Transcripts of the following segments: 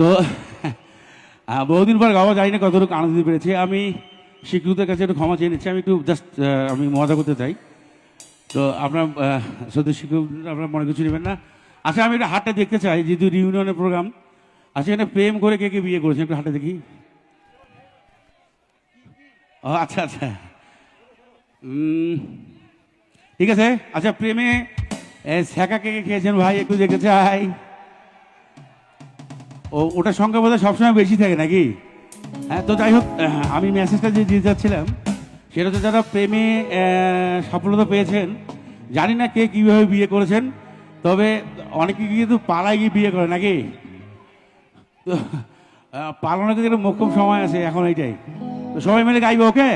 তো বহুদিন পর গাওয়া যায় না কতটুকু আনন্দ দিতে পেরেছি। আমি শিক্ষকদের কাছে একটু ক্ষমা চেয়ে নিচ্ছি, আমি একটু জাস্ট আমি মজা করতে চাই। তো আপনার সত্যি শিক্ষক আপনার মনে কিছু নেবেন না? আচ্ছা আমি একটা হাটটা দেখতে চাই, যেহেতু রিউনিয়নের প্রোগ্রাম আচ্ছা এখানে প্রেম করে কে কে বিয়ে করেছেন একটু হাটে দেখি। ও আচ্ছা আচ্ছা। ঠিক আছে। আচ্ছা প্রেমে ছ্যাঁকা কে কে খেয়েছেন ভাই? একটু দেখতে চাই। ও, ওটার সংখ্যা বোধহয় সবসময় বেশি থাকে নাকি? হ্যাঁ তো যাই হোক আমি মেসেজটা যে দিতে যাচ্ছিলাম, সেটা হচ্ছে যারা প্রেমে সফলতা পেয়েছেন, জানি না কে কীভাবে বিয়ে করেছেন, তবে অনেকে কিন্তু পালায় গিয়ে বিয়ে করে নাকি? তো পালানোর মোক্ষম সময় আছে এখন এইটাই। তো সবাই মিলে গাইবে ওকে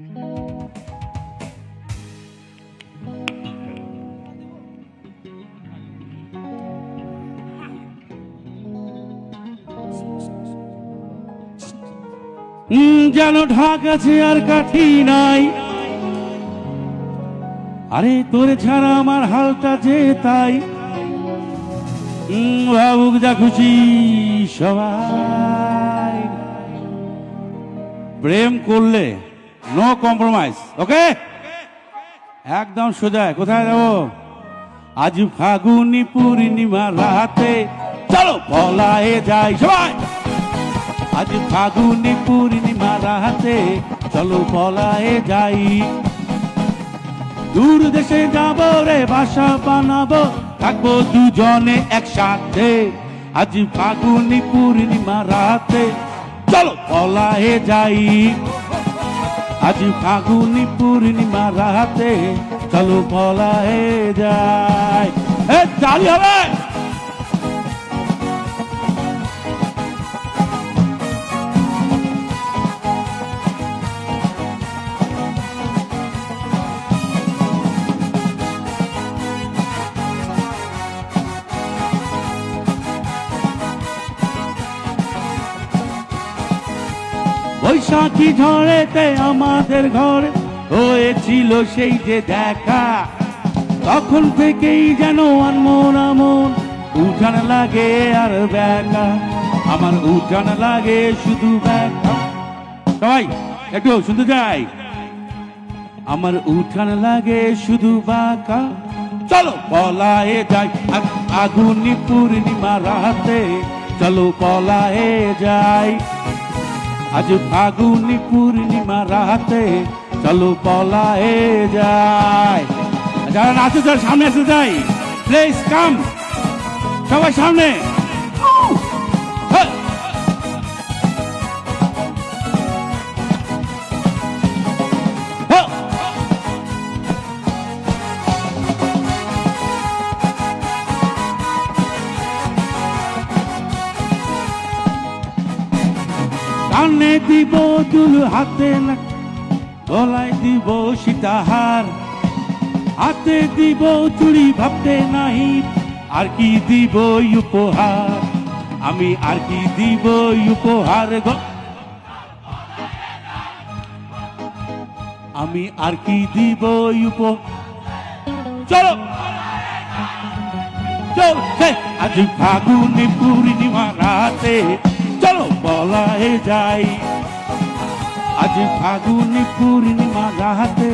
যেন ঢাক আছে আর কাঠি নাই। আরে, তোরে ছাড়া আমার হালটা যে তাই। ভাবুক যা খুশি সবাই। প্রেম করলে নো কম্প্রোমাইজ ওকে একদম সোজা, কোথায় যাব? আজ ফাগুনি পূর্ণিমা রাতে। চলো পলায়ে যাই সবাই। আজ ফাগুনি পূর্ণিমা রাতে। চলো পলায়ে যাই। দূর দেশে যাব রে, বাসা বানাবো। থাকব দুজনে একসাথে। আজ ফাগুনি পূর্ণিমা রাতে। চলো পলায়ে যাই। আজ ফাগুনি পূর্ণিমা রাতে চলো পলায়ে যায়। হে চালি হবে! বৈশাখী ঝড়েতে আমাদের ঘরে হয়েছিল সেই যে দেখা। তখন থেকেই যেন আনমন আমন উঠান লাগে আর ব্যাকা আমার উঠান লাগে শুধু ব্যাকা সবাই, একটু শুনতে যাই আমার উঠান লাগে শুধু বাঁকা। চলো, পলায়ে যাই আগ- আগুনি পূর্ণিমা রাতে। চলো, পলায়ে যাই। আজ ফাগুনি পূর্ণিমা রাতে চলো পলায়ে যায় যারা নাচে তার সামনে এসে যাই প্লিজ কাম সবাই সামনে। দিব দুল হাতে না, গলায় দিব সীতাহার। হাতে দিব চুড়ি ভাবতে নাই আর কি দিব উপহার? আমি আর কি দিব উপহার গো? আমি আর কি দিব উপ চলো! আজ ফাগুনি পূর্ণিমা রাতে। চলো, বলায় যাই। আজ ফাগুনি পূর্ণিমা রাতে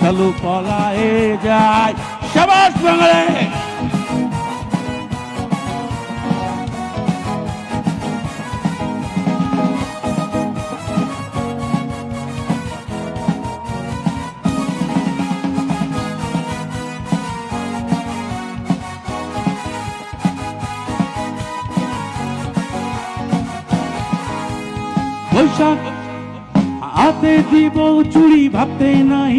চলো পলায়ে যাই সবাস বাংলা বৈশাখ হাতে দিব চুড়ি ভাবতে নাই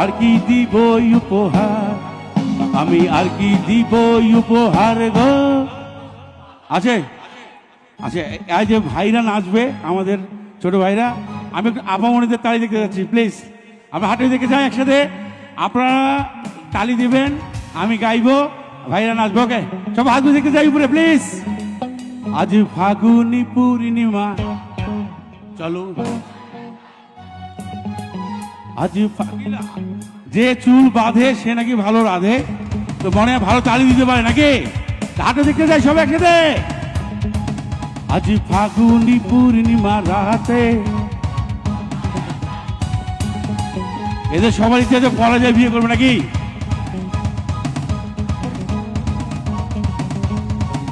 আর কি দিব উপহার? আমি আর কি দিব উপহার গো? আছে? আছে। এই যে ভাইরা নাচবে, আমাদের ছোট ভাইরা, আমি একটু আপামনিদের তালি দেখতে যাচ্ছি প্লিজ আমরা হাটে দেখে যাই একসাথে। আপনারা তালি দিবেন, আমি গাইবো, ভাইরা নাচবো ওকে সব হাত দেখতে যাই উপরে প্লিজ আজ ফাগুনি পূর্ণিমা। চলো যে চুল বাঁধে, সে নাকি ভালো রাধে? তো মনে ভালো তালি দিতে পারে নাকি? তাকে দেখতে যাই সব একসাথে। আজ ফাগুনি পূর্ণিমা রাতে। এদের সবার ইচ্ছে পরে যায়, বিয়ে করবে নাকি?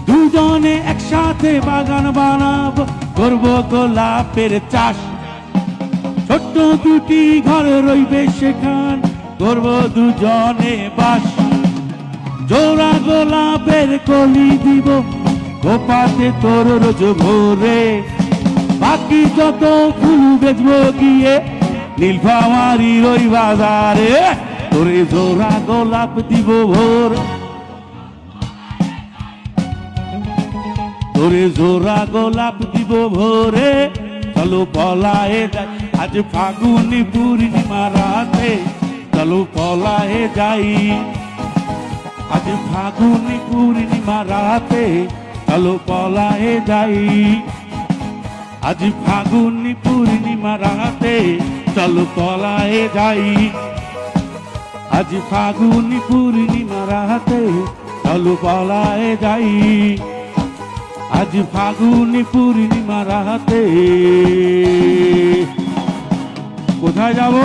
দুজনে একসাথে বাগান বানাবো, করব গোলাপের চাষ। ছোট্ট দুটি ঘর রইবে সেখান। করব দুজনে বাস জোড়া গোলাপের কলি দিব। গোপাতে তোর রোজ ভোরে। বাকি যত ফুল বেচবো গিয়ে নীলফামারি রই বাজারে। তোরে জোড়া গোলাপ দিব ভোর। তোরে জোড়া গোলাপ দিব ভোরে। চলো পলায়ে যাই। আজ ফাগুনি পূর্ণিমা রাতে চলো পলায়ে যাই। আজ ফাগুনি পূর্ণিমা রাতে চলো পলায়ে যাই। আজ ফাগুনি পূর্ণিমা রাতে চলো পলায়ে যাই। আজ ফাগুনি পূর্ণিমা রাতে চলো পলায়ে যাই। আজ ফাগুনি পূর্ণিমা রাতে কোথায় যাব?